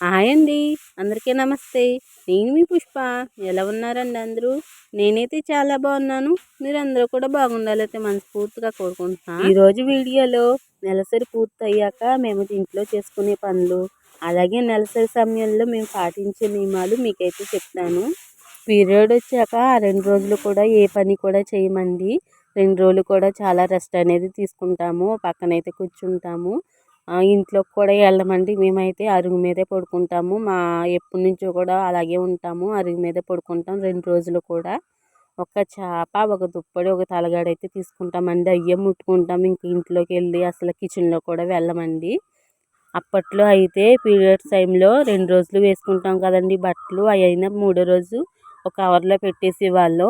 Hi అండి. అందరికీ నమస్తే. నేను మీ పుష్ప. ఎలా ఉన్నారండి అందరూ? నేనైతే చాలా బాగున్నాను. మీరందరూ కూడా బాగుండాలైతే మనస్ఫూర్తిగా కోరుకుంటున్నాను ఈరోజు వీడియోలో నెలసరి పూర్తి అయ్యాక మేము ఇంట్లో చేసుకునే పనులు అలాగే నెలసరి సమయంలో మేము పాటించే నియమాలు మీకైతే చెప్తాను. పీరియడ్ వచ్చాక ఆ రెండు రోజులు కూడా ఏ పని కూడా చేయమండి. రెండు రోజులు కూడా చాలా రెస్ట్ అనేది తీసుకుంటాము. పక్కనైతే కూర్చుంటాము. ఇంట్లోకి కూడా వెళ్ళమండి. మేమైతే అరుగు మీదే పడుకుంటాము. మా ఎప్పటి నుంచో కూడా అలాగే ఉంటాము. అరుగు మీదే పడుకుంటాం రెండు రోజులు కూడా. ఒక చేప ఒక దుప్పటి ఒక తలగాడ అయితే తీసుకుంటామండి. అయ్యే ముట్టుకుంటాం. ఇంక ఇంట్లోకి వెళ్ళి అసలు కిచెన్లో కూడా వెళ్ళమండి. అప్పట్లో అయితే పీరియడ్స్ టైంలో రెండు రోజులు వేసుకుంటాం కదండి. బట్టలు అవి అయినా మూడో రోజు ఒక కవర్లో పెట్టేసి వాళ్ళు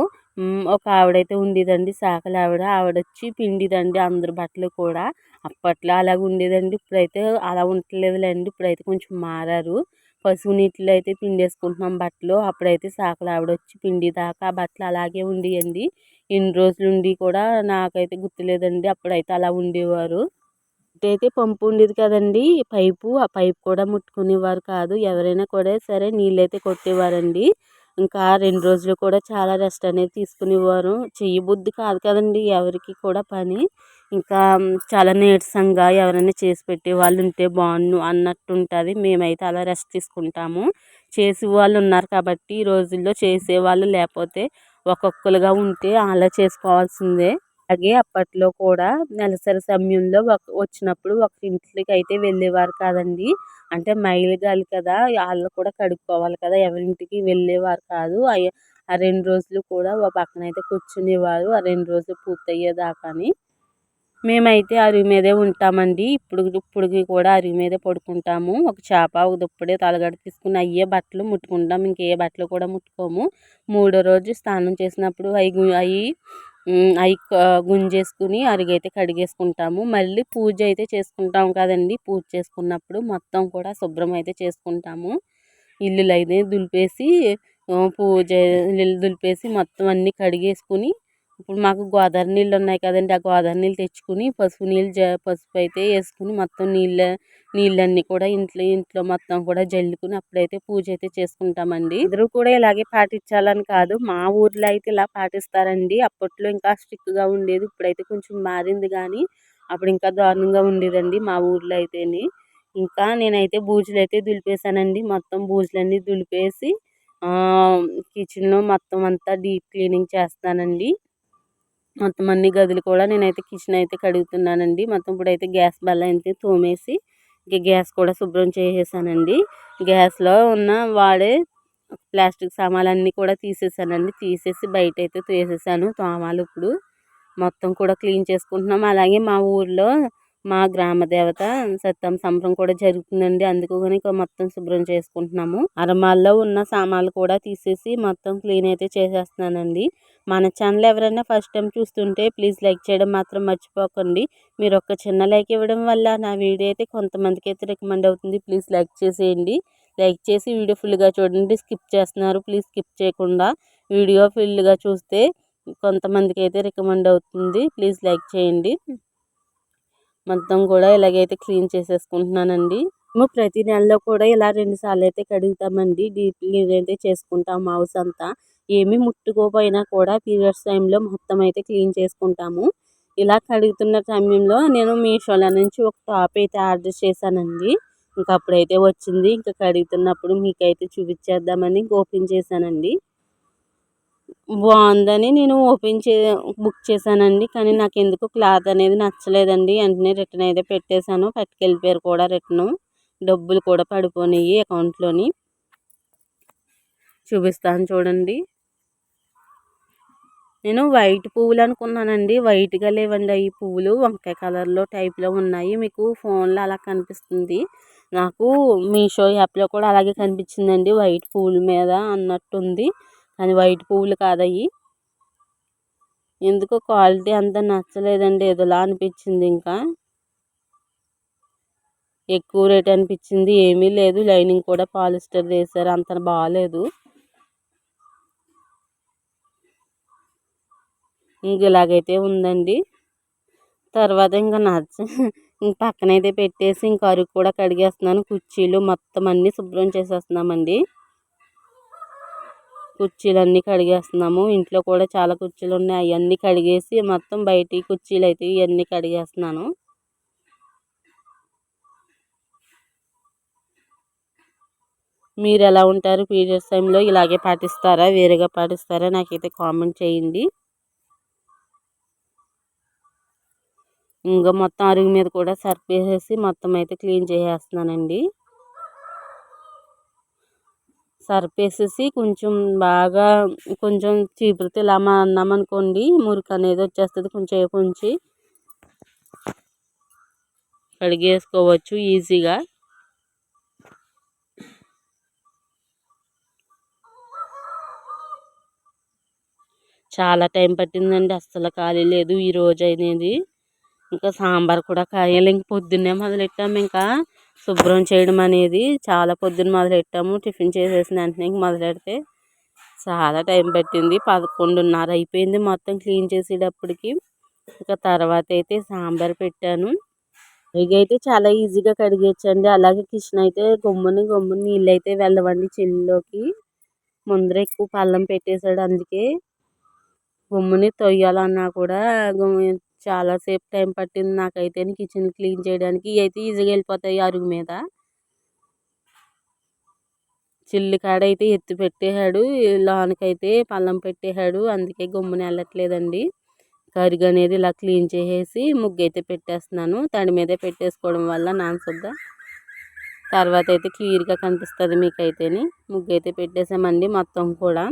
ఒక ఆవిడైతే ఉండేదండి. సాకలి ఆవిడ. ఆవిడ వచ్చి పిండిదండి అందరు బట్టలు కూడా. అప్పట్లో అలాగ ఉండేదండి. ఇప్పుడైతే అలా ఉండట్లేదులేండి. ఇప్పుడైతే కొంచెం మారారు. పశువు నీటిలో అయితే పిండేసుకుంటున్నాం బట్టలు. అప్పుడైతే సాకలి ఆవిడొచ్చి పిండి దాకా బట్టలు అలాగే ఉండేయండి. ఎన్ని రోజులు ఉండి కూడా నాకైతే గుర్తులేదండి. అప్పుడైతే అలా ఉండేవారు. అయితే పంపు ఉండేది కదండి. పైపు ఆ పైపు కూడా ముట్టుకునేవారు కాదు. ఎవరైనా కూడా సరే నీళ్ళైతే కొట్టేవారండి. ఇంకా రెండు రోజులు కూడా చాలా రెస్ట్ అనేది తీసుకునేవారు. చెయ్యబుద్ధి కాదు కదండి ఎవరికి కూడా పని. ఇంకా చాలా నీరసంగా ఎవరైనా చేసి పెట్టే వాళ్ళు ఉంటే బాగుండు అన్నట్టు ఉంటుంది మేమైతే అలా రెస్ట్ తీసుకుంటాము. చేసే వాళ్ళు ఉన్నారు కాబట్టి ఈ రోజుల్లో చేసేవాళ్ళు లేకపోతే ఒక్కొక్కరుగా ఉంటే అలా చేసుకోవాల్సిందే. అలాగే అప్పట్లో కూడా నెలసరి సమయంలో ఒక వచ్చినప్పుడు ఒక ఇంటికి అయితే వెళ్ళేవారు కాదండి. అంటే మైలుగాలి కదా వాళ్ళు కూడా కడుక్కోవాలి కదా ఎవరింటికి వెళ్ళేవారు కాదు. ఆ రెండు రోజులు కూడా ఒక పక్కన అయితే కూర్చునేవారు. ఆ రెండు రోజులు పూర్తయ్యేదాకాని మేమైతే అరుగు మీదే ఉంటామండి. ఇప్పుడు ఇప్పటికి కూడా అరుగు మీదే పడుకుంటాము. ఒక చేప ఒక దుప్పటి తలగడ తీసుకుని అయ్యే బట్టలు ముట్టుకుంటాం. ఇంకే బట్టలు కూడా ముట్టుకోము. మూడో రోజు స్నానం చేసినప్పుడు అవి అవి అవి గుంజేసుకుని అరుగైతే కడిగేసుకుంటాము. మళ్ళీ పూజ అయితే చేసుకుంటాం కదండి. పూజ చేసుకున్నప్పుడు మొత్తం కూడా శుభ్రం అయితే చేసుకుంటాము. ఇల్లులు అయితే దులిపేసి పూజ ఇల్లు దులిపేసి మొత్తం అన్నీ కడిగేసుకుని ఇప్పుడు మాకు గోదావరి నీళ్ళు ఉన్నాయి కదండి ఆ గోదావరి నీళ్ళు తెచ్చుకుని పసుపు నీళ్ళు జ పసుపు అయితే వేసుకుని మొత్తం నీళ్ళ నీళ్ళన్నీ కూడా ఇంట్లో ఇంట్లో మొత్తం కూడా జల్లుకుని అప్పుడైతే పూజ అయితే చేసుకుంటామండి. ఇద్దరు కూడా ఇలాగే పాటించాలని కాదు మా ఊర్లో అయితే ఇలా పాటిస్తారండి. అప్పట్లో ఇంకా స్ట్రిక్ట్గా ఉండేది ఇప్పుడైతే కొంచెం మారింది కానీ అప్పుడు ఇంకా దారుణంగా ఉండేదండి మా ఊర్లో అయితేని. ఇంకా నేనైతే బూజులు అయితే దులిపేశానండి మొత్తం బూజులన్నీ దులిపేసి కిచెన్లో మొత్తం అంతా డీప్ క్లీనింగ్ చేస్తానండి. మొత్తం అన్ని గదులు కూడా నేనైతే కిచెన్ అయితే కడుగుతున్నానండి. మొత్తం ఇప్పుడైతే గ్యాస్ బల్ల అయితే తోమేసి ఇక గ్యాస్ కూడా శుభ్రం చేసేసానండి. గ్యాస్లో ఉన్న వాడే ప్లాస్టిక్ సామాన్లన్నీ కూడా తీసేసానండి. తీసేసి బయట అయితే తీసేసాను. తోమాలు ఇప్పుడు. మొత్తం కూడా క్లీన్ చేసుకుంటున్నాం. అలాగే మా ఊర్లో మా గ్రామ దేవత సత్యం సంబరం కూడా జరుగుతుందండి. అందుకని మొత్తం శుభ్రం చేసుకుంటున్నాము. అరమాల్లో ఉన్న సామాన్లు కూడా తీసేసి మొత్తం క్లీన్ అయితే చేసేస్తున్నానండి. మన ఛానల్ ఎవరైనా ఫస్ట్ టైం చూస్తుంటే ప్లీజ్ లైక్ చేయడం మాత్రం మర్చిపోకండి. మీరు ఒక చిన్న లైక్ ఇవ్వడం వల్ల నా వీడియో అయితే కొంతమందికి అయితే రికమెండ్ అవుతుంది. ప్లీజ్ లైక్ చేసేయండి. లైక్ చేసి వీడియో ఫుల్గా చూడండి. స్కిప్ చేస్తున్నారు. ప్లీజ్ స్కిప్ చేయకుండా వీడియో ఫుల్గా చూస్తే కొంతమందికి అయితే రికమెండ్ అవుతుంది. ప్లీజ్ లైక్ చేయండి. మొత్తం కూడా ఇలాగైతే క్లీన్ చేసేసుకుంటున్నానండి. మేము ప్రతి నెలలో కూడా ఇలా రెండు సార్లు అయితే కడుగుతామండి. డీప్ క్లీన్ అయితే చేసుకుంటాం హౌస్ అంతా. ఏమీ ముట్టుకోపోయినా కూడా పీరియడ్స్ టైంలో మొత్తం అయితే క్లీన్ చేసుకుంటాము. ఇలా కడుగుతున్న సమయంలో నేను మీషోలో నుంచి ఒక టాప్ అయితే ఆర్డర్ చేశానండి. ఇంకా అప్పుడైతే వచ్చింది. ఇంకా కడుగుతున్నప్పుడు మీకైతే చూపించేద్దామని ఓపెన్ చేశానండి. బాగుందని నేను ఓపెన్ చే బుక్ చేశానండి. కానీ నాకు ఎందుకు క్లాత్ అనేది నచ్చలేదండి. వెంటనే రిటర్న్ అయితే పెట్టేశాను. పట్టుకెళ్ళిపోయారు కూడా రిటర్ను. డబ్బులు కూడా పడిపోయినాయి అకౌంట్లోని. చూపిస్తాను చూడండి. నేను వైట్ పువ్వులు అనుకున్నానండి. వైట్గా లేవండి. అవి పువ్వులు వంకాయ కలర్లో టైప్లో ఉన్నాయి. మీకు ఫోన్లో అలా కనిపిస్తుంది. నాకు మీషో యాప్లో కూడా అలాగే కనిపించిందండి. వైట్ పువ్వుల మీద అన్నట్టుంది. కానీ వైట్ పువ్వులు కాదవి ఎందుకో క్వాలిటీ అంత నచ్చలేదండి ఏదోలా అనిపించింది ఇంకా. ఎక్కువ రేట్ అనిపించింది ఏమీ లేదు. లైనింగ్ కూడా పాలిస్టర్ వేసారు అంత బాగాలేదు ఇంక ఇలాగైతే ఉందండి. తర్వాత ఇంకా నచ్చ ఇంక పక్కనైతే పెట్టేసి ఇంక అరుగు కూడా కడిగేస్తున్నాను. కుర్చీలు మొత్తం అన్నీ శుభ్రం చేసేస్తున్నామండి. కుర్చీలన్నీ కడిగేస్తున్నాము. ఇంట్లో కూడా చాలా కుర్చీలు ఉన్నాయి అవన్నీ కడిగేసి మొత్తం బయట కుర్చీలు అయితే ఇవన్నీ కడిగేస్తున్నాను. మీరు ఎలా ఉంటారు? పీరియడ్స్ టైంలో ఇలాగే పాటిస్తారా? వేరేగా పాటిస్తారా? నాకైతే కామెంట్ చేయండి. ఇంకా మొత్తం అరుగు మీద కూడా సర్ఫ్ వేసేసి మొత్తం అయితే క్లీన్ చేసేస్తున్నానండి. సర్ఫ్ వేసేసి కొంచెం బాగా కొంచెం చీపురుతో ఇలా అన్నామనుకోండి మురికి అనేది వచ్చేస్తుంది కొంచెం ఉంచి కడిగేసుకోవచ్చు ఈజీగా. చాలా టైం పట్టిందండి అస్సలు ఖాళీ లేదు ఈ రోజు అనేది ఇంకా సాంబార్ కూడా కాయాలి ఇంక పొద్దున్నే మొదలెట్టాము ఇంకా. శుభ్రం చేయడం అనేది చాలా పొద్దున్న మొదలెట్టాము. టిఫిన్ చేసేసిన వెంటనే ఇంక మొదలెడితే చాలా టైం పట్టింది. పదకొండున్నర అయిపోయింది మొత్తం క్లీన్ చేసేటప్పటికి. ఇంకా తర్వాత అయితే సాంబార్ పెట్టాను. ఇక అయితే చాలా ఈజీగా కడిగేచ్చండి అలాగే కిచెన్ అయితే గమ్ముని గమ్ముని నీళ్ళు అయితే వెళ్ళవండి చెల్లిలోకి. ముందర ఎక్కువ పళ్ళం పెట్టేశాడు అందుకే. గమ్ముని తొయ్యాలన్నా కూడా చాలాసేపు టైం పట్టింది నాకైతే కిచెన్ క్లీన్ చేయడానికి. అయితే ఈజీగా వెళ్ళిపోతాయి అరుగు మీద. చిల్లి కాడ అయితే ఎత్తి పెట్టేశాడు. లోనకైతే పల్లం పెట్టేశాడు. అందుకే గమ్మున వెళ్ళట్లేదండి. కరుగు అనేది ఇలా క్లీన్ చేసేసి ముగ్గు అయితే పెట్టేస్తున్నాను. తడి మీదే పెట్టేసుకోవడం వల్ల నాన్సుగ్గా తర్వాత అయితే క్లియర్గా కనిపిస్తుంది మీకైతేని. ముగ్గు అయితే పెట్టేసామండి మొత్తం కూడా.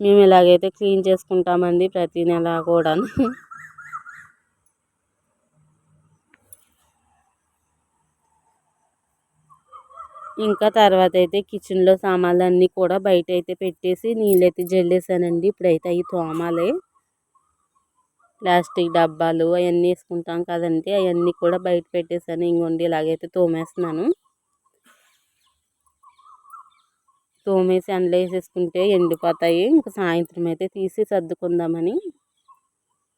మేము ఇలాగైతే క్లీన్ చేసుకుంటామండి ప్రతి నెల కూడా ఇంకా తర్వాత అయితే కిచెన్లో సామాన్లు అన్నీ కూడా బయట అయితే పెట్టేసి నీళ్ళైతే జల్లేసానండి. ఇప్పుడైతే అవి తోమాలే. ప్లాస్టిక్ డబ్బాలు అవన్నీ వేసుకుంటాం కదండి అవన్నీ కూడా బయట పెట్టేసాను. ఇంకొండి ఇలాగైతే తోమేస్తున్నాను. తోమేసి ఎండలో వేసేసుకుంటే ఎండిపోతాయి. ఇంకా సాయంత్రం అయితే తీసి సర్దుకుందామని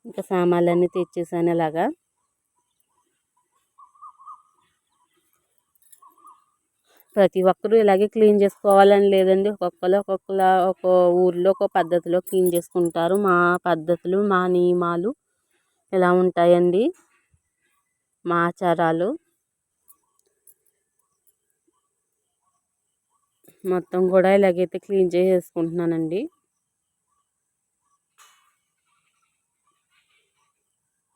ఇంకా సామాన్లన్నీ తెచ్చేసాను ఇలాగా ప్రతి ఒక్కరూ ఇలాగే క్లీన్ చేసుకోవాలని లేదండి. ఒక్కొక్కరు ఒక్కొక్కలా ఒక ఊర్లో ఒక పద్ధతిలో క్లీన్ చేసుకుంటారు. మా పద్ధతులు మా నియమాలు ఇలా ఉంటాయండి? మా ఆచారాలు. మొత్తం కూడా ఇలాగైతే క్లీన్ చేసేసుకుంటున్నానండి.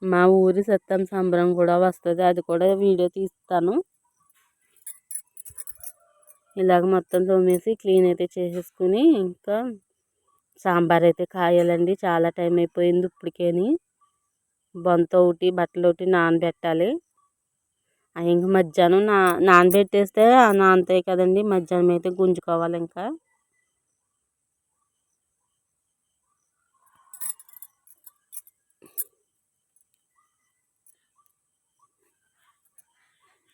మా ఊరి సత్తం సంబరం కూడా వస్తుంది. అది కూడా వీడియో తీస్తాను. ఇలాగ మొత్తం తోమేసి క్లీన్ అయితే చేసేసుకుని ఇంకా సాంబార్ అయితే కాయాలండి. చాలా టైం అయిపోయింది ఇప్పటికేని. బొంత ఒకటి బట్టలు ఒకటి నానబెట్టాలి. ఇంక మధ్యాహ్నం నా నానబెట్టేస్తే నానతాయి కదండి. మధ్యాహ్నం అయితే గుంజుకోవాలి ఇంకా.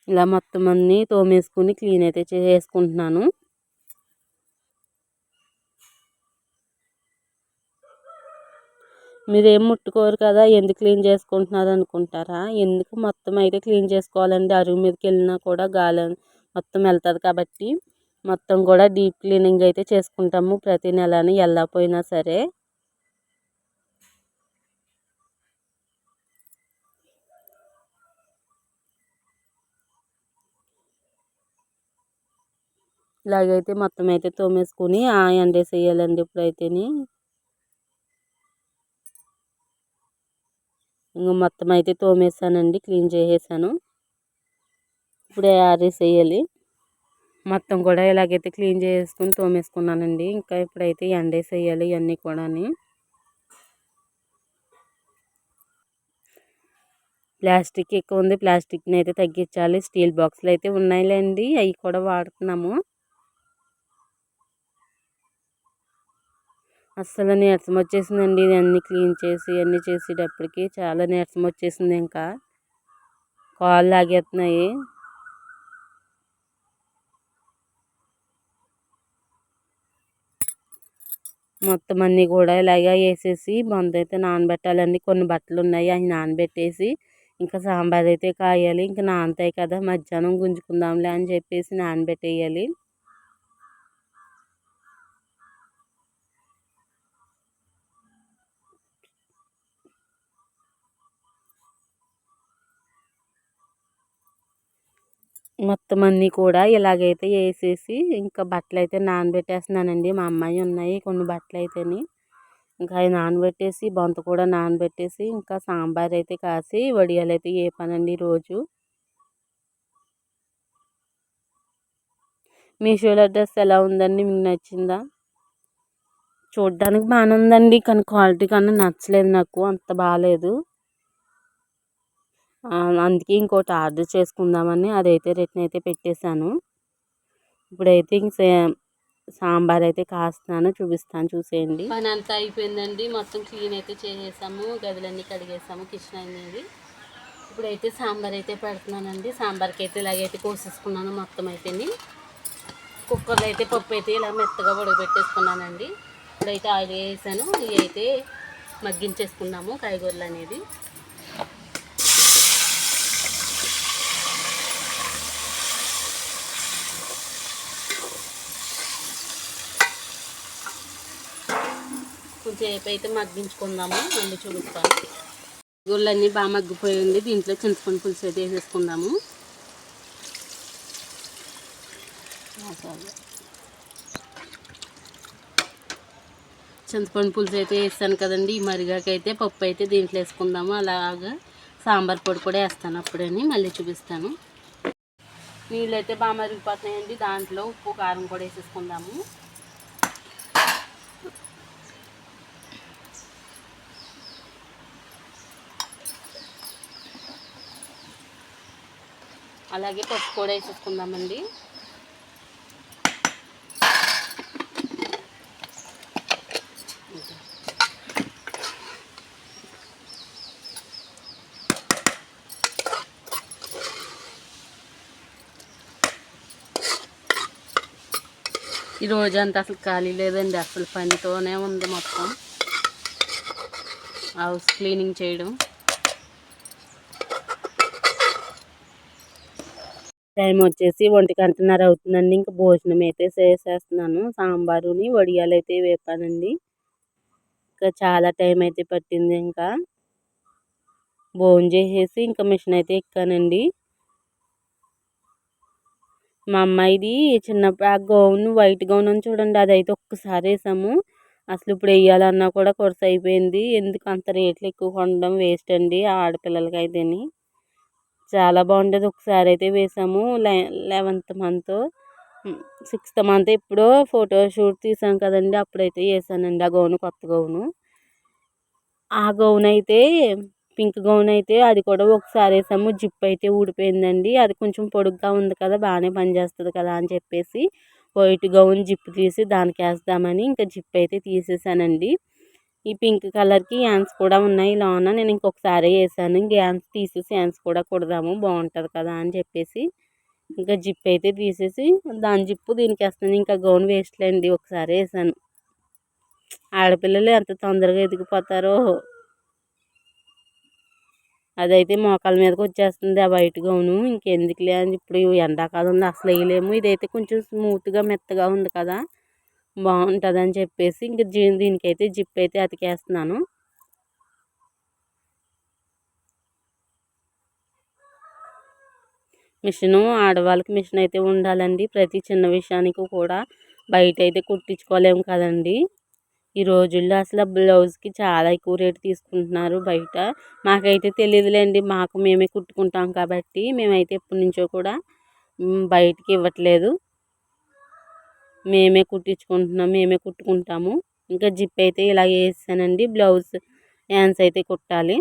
ఇలా మొత్తం అన్నీ తోమేసుకుని క్లీన్ అయితే చేసుకుంటున్నాను మీరేం ముట్టుకోరు కదా ఎందుకు క్లీన్ చేసుకుంటున్నారు అనుకుంటారా? ఎందుకు మొత్తం అయితే క్లీన్ చేసుకోవాలండి? అరుగు మీదకి వెళ్ళినా కూడా గాలి మొత్తం వెళ్తుంది కాబట్టి మొత్తం కూడా డీప్ క్లీనింగ్ అయితే చేసుకుంటాము. ప్రతి నెలని వెళ్ళకపోయినా సరే. ఇలాగైతే మొత్తం అయితే తోమేసుకుని ఎండేసేయాలండి ఇప్పుడైతేని. ఇంకా మొత్తం అయితే తోమేసానండి క్లీన్ చేసేసాను. ఇప్పుడే ఆరేసేయాలి. మొత్తం కూడా ఇలాగైతే క్లీన్ చేసుకుని తోమేసుకున్నానండి. ఇంకా ఇప్పుడైతే ఎండేసేయాలి ఇవన్నీ కూడా ప్లాస్టిక్ ఎక్కువ ఉంది ప్లాస్టిక్ని అయితే తగ్గించాలి. స్టీల్ బాక్స్లు అయితే ఉన్నాయిలేండి అవి కూడా వాడుతున్నాము. అస్సలు నీరసం వచ్చేసిందండి. అన్నీ క్లీన్ చేసి అన్నీ చేసేటప్పటికి చాలా నీరసం వచ్చేసింది ఇంకా. కాళ్ళు లాగేస్తున్నాయి మొత్తం అన్నీ కూడా ఇలాగా వేసేసి బొంద అయితే నానబెట్టాలండి. కొన్ని బట్టలు ఉన్నాయి అవి నానబెట్టేసి ఇంకా సాంబార్ అయితే కాయాలి. ఇంకా నానతాయి కదా మధ్యాహ్నం గుంజుకుందాంలే అని చెప్పేసి నానబెట్టేయాలి. మొత్తం అన్నీ కూడా ఇలాగైతే వేసేసి ఇంకా బట్టలు అయితే నానబెట్టేస్తున్నానండి. మా అమ్మాయి ఉన్నాయి కొన్ని బట్టలు అయితేని ఇంకా అవి నానబెట్టేసి బొంత కూడా నానబెట్టేసి ఇంకా సాంబార్ అయితే కాసి వడియాలు అయితే పనండి రోజు మీషోలో డ్రెస్ ఎలా ఉందండి? మీకు నచ్చిందా? చూడ్డానికి బాగానే ఉందండి కానీ క్వాలిటీ కన్నా నచ్చలేదు నాకు అంత బాగాలేదు అందుకే ఇంకోటి ఆర్డర్ చేసుకుందామని అదైతే రిటర్న్ అయితే పెట్టేశాను. ఇప్పుడైతే ఇంక సాంబార్ అయితే కాస్తున్నాను చూపిస్తాను చూసేయండి. పని అంతా అయిపోయిందండి. మొత్తం క్లీన్ అయితే చేసేసాము. గదులన్నీ కడిగేసాము కిచెన్ అనేది ఇప్పుడైతే సాంబార్ అయితే పెడుతున్నానండి. సాంబార్కి అయితే ఇలాగైతే కోసేసుకున్నాను మొత్తం అయితేని కుక్కర్లో అయితే పప్పు అయితే ఇలా మెత్తగా ఉడకబెట్టేసుకున్నానండి ఇప్పుడైతే ఆయిల్ వేసాను. ఇవి అయితే మగ్గించేసుకున్నాము కాయగూరలు అనేది. కొంచెంసేపు అయితే మగ్గించుకుందాము? మళ్ళీ చూపిస్తాను. గుళ్ళన్నీ బాగా మగ్గిపోయింది దీంట్లో చింతపండు పులుసు అయితే వేసేసుకుందాము. చింతపండు పులుసు అయితే వేస్తాను కదండి. ఈ మరిగాకైతే పప్పు అయితే దీంట్లో వేసుకుందాము. అలాగా సాంబార్ పొడి కూడా వేస్తాను అప్పుడని. మళ్ళీ చూపిస్తాను. నీళ్ళు అయితే బాగా మరిగిపోతున్నాయండి. దాంట్లో ఉప్పు కారం కూడా వేసేసుకుందాము. అలాగే పప్పు కూడా వేసేసుకుందామండి. ఈ రోజంతా అసలు ఖాళీ లేదండి అసలు పనితోనే ఉంది మొత్తం. హౌస్ క్లీనింగ్ చేయడం. టైం వచ్చేసి ఒంటి గంటన్నర అవుతుందండి. ఇంకా భోజనం అయితే చేసేస్తున్నాను. సాంబారుని వడియాలు అయితే వేపానండి. ఇంకా చాలా టైం అయితే పట్టింది ఇంకా. భోజనం చేసేసి ఇంకా మిషన్ అయితే ఎక్కానండి. మా అమ్మాయిది చిన్నప్పుడు ఆ గౌన్ వైట్ గౌన్ అని చూడండి అదైతే ఒక్కసారి వేసాము. అసలు ఇప్పుడు వేయాలన్నా కూడా కొరస అయిపోయింది ఎందుకు అంత రేట్లు ఎక్కువ కొనడం వేస్ట్ అండి ఆడపిల్లలకి అయితేని చాలా బాగుంటుంది ఒకసారి అయితే వేసాము. Eleventh eleventh month. Sixth month ఎప్పుడో ఫోటో షూట్ తీసాం కదండి. అప్పుడైతే వేసానండి ఆ గౌను కొత్త గౌను. ఆ గౌన్ అయితే పింక్ గౌన్ అయితే అది కూడా ఒకసారి వేసాము. జిప్ అయితే ఊడిపోయిందండి. అది కొంచెం పొడుగ్గా ఉంది కదా బాగానే పనిచేస్తుంది కదా అని చెప్పేసి వైట్ గౌన్ జిప్ తీసి దానికి వేస్తామని ఇంకా జిప్ అయితే తీసేసానండి. ఈ పింక్ కలర్కి హ్యాండ్స్ కూడా ఉన్నాయి. లోన నేను ఇంకొకసారి వేసాను. ఇంక హ్యాండ్స్ తీసేసి హ్యాండ్స్ కూడా కుడదాము. బాగుంటుంది కదా అని చెప్పేసి ఇంకా జిప్ అయితే తీసేసి దాని జిప్పు దీనికి వేస్తాను ఇంకా గౌన్ వేస్ట్లేండి ఒకసారి వేసాను. ఆడపిల్లలు ఎంత తొందరగా ఎదిగిపోతారో. అదైతే మోకాల మీదకి వచ్చేస్తుంది ఆ వైట్ గౌను. ఇంకెందుకులే అని ఇప్పుడు ఎండాకాలంలో అసలు వేయలేము. ఇదైతే కొంచెం స్మూత్గా మెత్తగా ఉంది కదా. బాగుంటుందని చెప్పేసి ఇంక దీనికైతే జిప్ అయితే అతికేస్తున్నాను. మిషను ఆడవాళ్ళకి మిషన్ అయితే ఉండాలండి. ప్రతి చిన్న విషయానికి కూడా బయట అయితే కుట్టించుకోలేము కదండి. ఈ రోజుల్లో అసలు బ్లౌజ్కి చాలా ఎక్కువ రేటు తీసుకుంటున్నారు బయట. మాకైతే తెలియదులేండి మాకు మేమే కుట్టుకుంటాం కాబట్టి మేమైతే ఎప్పటి నుంచో కూడా బయటికి ఇవ్వట్లేదు. మేమే కుట్టించుకుంటున్నాం మేమే కుట్టుకుంటాము. ఇంకా జిప్ అయితే ఇలా వేసానండి బ్లౌజ్ హ్యాండ్స్ అయితే కుట్టాలి.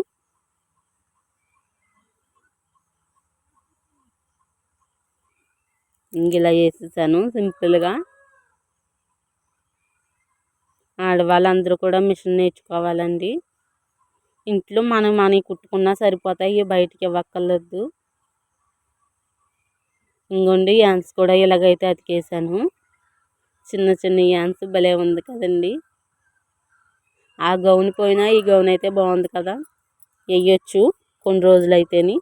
ఇంక ఇలా వేసేసాను సింపుల్గా. ఆడవాళ్ళందరూ కూడా మిషన్ నేర్చుకోవాలండి. ఇంట్లో మనం మనకి కుట్టుకున్నా సరిపోతాయి బయటికి ఇవ్వక్కర్లేదు. ఇంకోండి హ్యాండ్స్ కూడా ఇలాగైతే అతికేసాను. చిన్న చిన్న యాన్స్ భలే ఉంది కదండి. ఆ గౌన్ పోయినా ఈ గౌన్ అయితే బాగుంది కదా. వేయచ్చు కొన్ని రోజులు అయితేని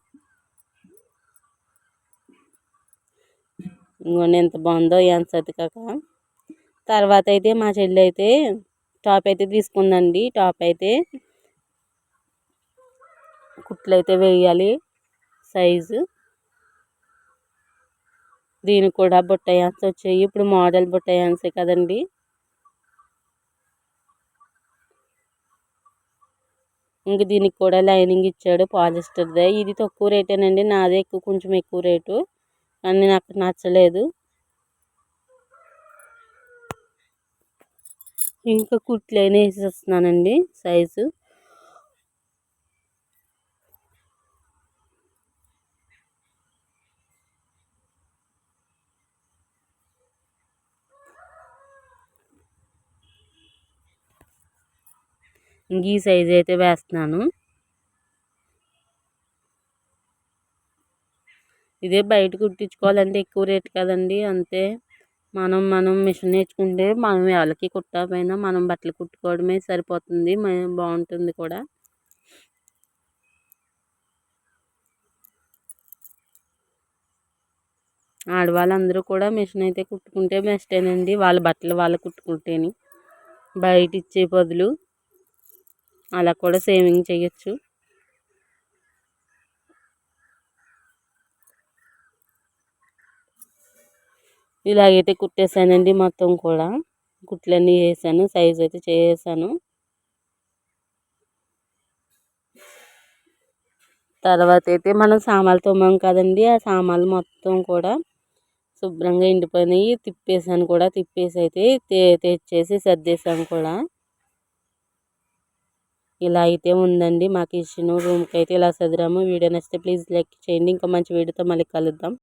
ఇంకోండి ఎంత బాగుందో యాన్సర్ కాక. తర్వాత అయితే మా చెల్లి అయితే టాప్ అయితే తీసుకుందండి. టాప్ అయితే కుట్లు అయితే వేయాలి. సైజు దీనికి కూడా బుట్టయాన్స్ వచ్చాయి. ఇప్పుడు మోడల్ బుట్టయాన్సే కదండి. ఇంక దీనికి కూడా లైనింగ్ ఇచ్చాడు పాలిస్టర్దే. ఇది తక్కువ రేటేనండి. నాదే ఎక్కువ కొంచెం ఎక్కువ రేటు. కానీ నాకు నచ్చలేదు. ఇంకా కుట్లైనా వేసేస్తున్నానండి సైజు. ఈ సైజ్ అయితే వేస్తున్నాను. ఇదే బయట కుట్టించుకోవాలంటే ఎక్కువ రేట్ కదండి. అంతే. మనం మనం మిషన్ నేర్చుకుంటే మనం వాళ్ళకి కుట్టకపోయినా మనం బట్టలు కుట్టుకోవడమే సరిపోతుంది. బాగుంటుంది కూడా. ఆడవాళ్ళందరూ కూడా మిషన్ అయితే కుట్టుకుంటే బెస్టేనండి వాళ్ళ బట్టలు వాళ్ళు కుట్టుకుంటేని. బయట ఇచ్చే బదులు అలా కూడా సేవింగ్ చేయొచ్చు. ఇలాగైతే కుట్టేశానండి మొత్తం కూడా. కుట్లన్నీ వేసాను సైజ్ అయితే చేసాను. తర్వాత అయితే మనం సామాన్లు తోమాం కదండి ఆ సామాన్లు మొత్తం కూడా శుభ్రంగా ఎండిపోయినాయి. తిప్పేసాను కూడా తిప్పేసి అయితే తెచ్చేసి సర్దేశాను కూడా. ఇలా అయితే ఉందండి. మా కిచెన్ రూమ్కి అయితే ఇలా సదిరాము. వీడియో నచ్చితే ప్లీజ్ లైక్ చేయండి. ఇంకా మంచి వీడియోతో మళ్ళీ కలుద్దాం.